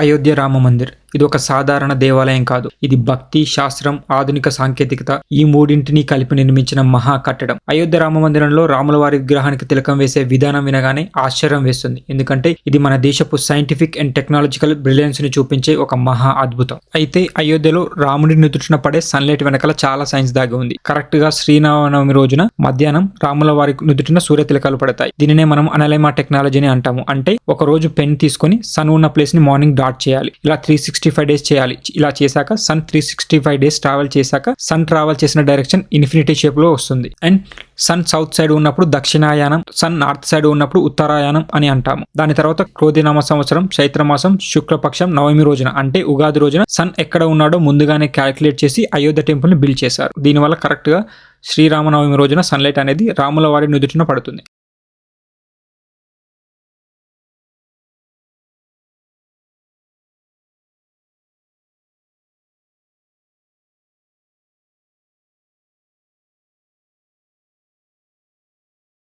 అయోధ్య రామ మందిర్. ఇది ఒక సాధారణ దేవాలయం కాదు. ఇది భక్తి శాస్త్రం ఆధునిక సాంకేతికత ఈ మూడింటిని కలిపి నిర్మించిన మహా కట్టడం. అయోధ్య రామ మందిరంలో రాముల వారి విగ్రహానికి తిలకం వేసే విధానం వినగానే ఆశ్చర్యం వేస్తుంది. ఎందుకంటే ఇది మన దేశపు సైంటిఫిక్ అండ్ టెక్నాలజికల్ బ్రిలియన్స్ని చూపించే ఒక మహా అద్భుతం. అయితే అయోధ్యలో రాముడి నుదుటిన పడే సన్లైట్ వెనకాల చాలా సైన్స్ దాగి ఉంది. కరెక్ట్గా శ్రీరామనవమి రోజున మధ్యాహ్నం రాముల వారి నుదుటిన సూర్య తిలకాలు పడతాయి. దీనినే మనం అనలైమా టెక్నాలజీని అంటాము. అంటే ఒక రోజు పెన్ తీసుకొని సన్ ఉన్న ప్లేస్ని మార్నింగ్ డాట్ చేయాలి. ఇలా త్రీ సిక్స్టీ ఫైవ్ డేస్ చేయాలి. ఇలా చేశాక sun three sixty five days travel చేశాక సన్ ట్రావెల్ చేసిన డైరెక్షన్ ఇన్ఫినిటీ షేప్లో వస్తుంది. అండ్ సన్ సౌత్ సైడ్ ఉన్నప్పుడు దక్షిణాయానం సన్ నార్త్ సైడ్ ఉన్నప్పుడు ఉత్తరాయానం అని అంటాము. దాని తర్వాత క్రోధినామ సంవత్సరం చైత్రమాసం శుక్లపక్షం నవమి రోజున అంటే ఉగాది రోజున సన్ ఎక్కడ ఉన్నాడో ముందుగానే క్యాలిక్యులేట్ చేసి అయోధ్య టెంపుల్ని బిల్డ్ చేశారు. దీనివల్ల కరెక్ట్గా శ్రీరామనవమి రోజున సన్లైట్ అనేది రాముల వారి నుదుటిన పడుతుంది.